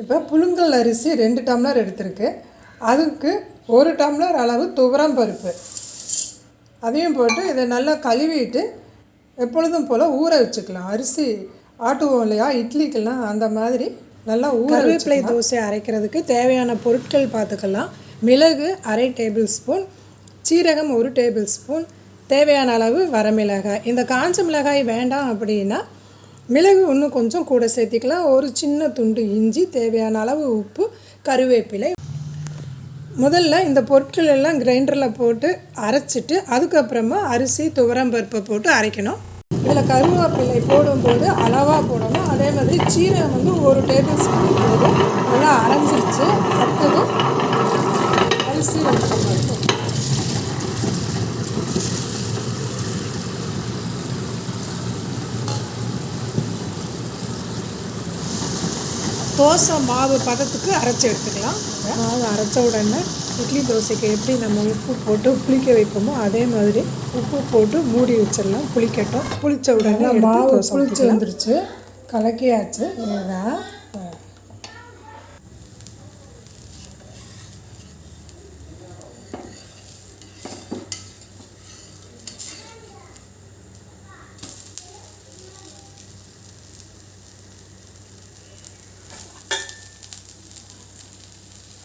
இப்போ புழுங்கல் அரிசி ரெண்டு டம்ளர் எடுத்திருக்கு. அதுக்கு ஒரு டம்ளர் அளவு துவரம் பருப்பு. அதையும் போட்டு இதை நல்லா கழுவிட்டு எப்பொழுதும் போல் ஊற வச்சுக்கலாம். அரிசி ஆட்டுவோம் இல்லையா? இட்லிக்கெல்லாம் அந்த மாதிரி நல்லா ஊற கருவேப்பிலை தோசை அரைக்கிறதுக்கு தேவையான பொருட்கள் பார்த்துக்கலாம். மிளகு அரை டேபிள் ஸ்பூன். சீரகம் ஒரு டேபிள் ஸ்பூன். தேவையான அளவு வரமிளகாய் இந்த காஞ்ச மிளகாய் வேண்டாம் அப்படின்னா மிளகு இன்னும் கொஞ்சம் கூட சேர்த்திக்கலாம். ஒரு சின்ன துண்டு இஞ்சி தேவையான அளவு உப்பு கருவேப்பிலை. முதல்ல இந்த பொருட்கள் எல்லாம் கிரைண்டரில் போட்டு அரைச்சிட்டு அதுக்கப்புறமா அரிசி துவரம் பருப்பை போட்டு அரைக்கணும். இதில் கருவேப்பிலை போடும்போது அளவாக போடணும். அதே மாதிரி சீரகம் வந்து ஒரு டேபிள் ஸ்பூன் போதும் நல்லா அரைஞ்சிருச்சு. அடுத்தது அரிசி வந்து பருப்பு தோசை மாவு பதத்துக்கு அரைச்சி எடுத்துக்கலாம். மாவு அரைச்ச உடனே இட்லி தோசைக்கு எப்படி நம்ம உப்பு போட்டு புளிக்க வைப்போமோ அதே மாதிரி உப்பு போட்டு மூடி வச்சிடலாம். புளிக்கட்டும். புளிச்ச உடனே மாவு புளிச்சு. வந்துருச்சு. கலக்கியாச்சு. இதுதான்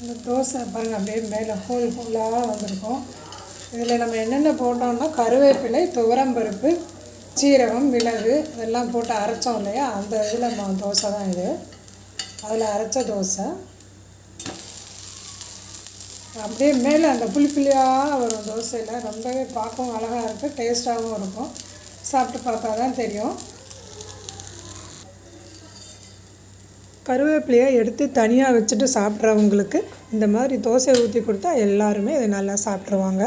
இந்த தோசை பாருங்கள் அப்படியே மேலே ஹோல் ஹோலாக வந்திருக்கும். இதில் நம்ம என்னென்ன போட்டோம்னா கருவேப்பிலை துவரம்பருப்பு சீரகம் மிளகு இதெல்லாம் போட்டு அரைச்சோம் இல்லையா? அந்த இதில் நம்ம தோசை தான் இது. அதில் அரைச்ச தோசை. அப்படியே மேலே அந்த புளி புளியாக வரும் தோசையில். ரொம்பவே பார்க்கவும் அழகாக இருக்குது டேஸ்ட்டாகவும் இருக்கும். சாப்பிட்டு பார்த்தா தான் தெரியும். கருவேப்பிலையை எடுத்து தனியாக வச்சுட்டு சாப்பிட்றவங்களுக்கு இந்த மாதிரி தோசை ஊற்றி கொடுத்தா எல்லாருமே இதை நல்லா சாப்பிட்ருவாங்க.